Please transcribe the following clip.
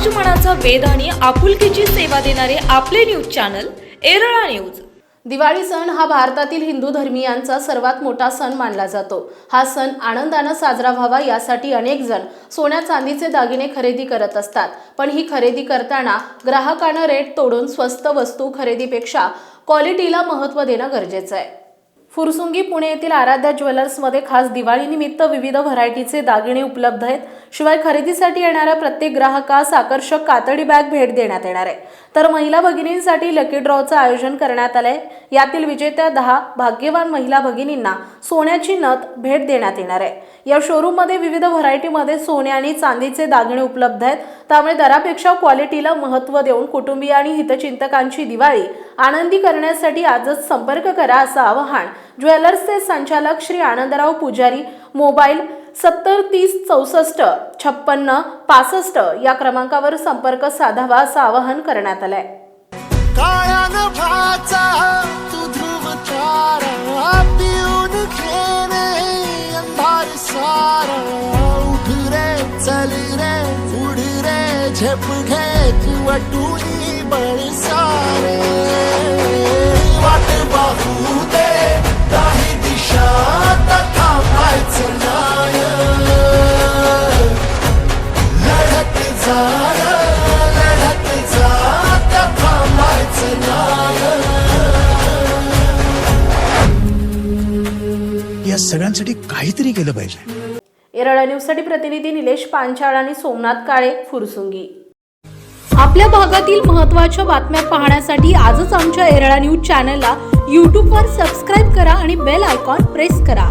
समाज मनाचा वेध आणि आपुलकीची सेवा देणारे आपले न्यूज चॅनल एरळा न्यूज. दिवाळी सण हा भारतातील हिंदू धर्मियांचा सर्वात मोठा सण मानला जातो. हा सण आनंदानं साजरा व्हावा यासाठी अनेक जण सोन्या चांदीचे दागिने खरेदी करत असतात. पण ही खरेदी करताना ग्राहकानं रेट तोडून स्वस्त वस्तू खरेदीपेक्षा क्वालिटीला महत्त्व देणं गरजेचं आहे. फुरसुंगी पुणे येथील आराध्या ज्वेलर्समध्ये खास दिवाळीनिमित्त विविध व्हरायटीचे दागिने उपलब्ध आहेत. शिवाय खरेदीसाठी येणाऱ्या प्रत्येक ग्राहकास आकर्षक कातडी बॅग भेट देण्यात येणार आहे. तर महिला भगिनींसाठी लकी ड्रॉचं आयोजन करण्यात आलंय. यातील विजेत्या दहा भाग्यवान महिला भगिनींना सोन्याची नथ भेट देण्यात येणार आहे. या शोरूममध्ये विविध व्हरायटीमध्ये सोने आणि चांदीचे दागिने उपलब्ध आहेत. त्यामुळे दरापेक्षा क्वालिटीला महत्त्व देऊन कुटुंबीय आणि हितचिंतकांची दिवाळी आनंदी करण्यासाठी आजच संपर्क करा असं आवाहन ज्वेलर्सचे संचालक श्री आनंदराव पुजारी मोबाईल सत्तर तीस चौसष्ट छप्पन्न पासष्ट या क्रमांकावर संपर्क साधावा असं आवाहन करण्यात आलंय. काळ्यान भाचा या सगळ्यांसाठी काहीतरी केलं पाहिजे. येरळा न्यूजसाठी प्रतिनिधी निलेश पांचाळ आणि सोमनाथ काळे फुरसुंगी. आपल्या भागातील महत्त्वाच्या बातम्या पाहण्यासाठी आजच आमच्या एरळा न्यूज चॅनलला यूट्यूबवर सबस्क्राईब करा आणि बेल आयकॉन प्रेस करा.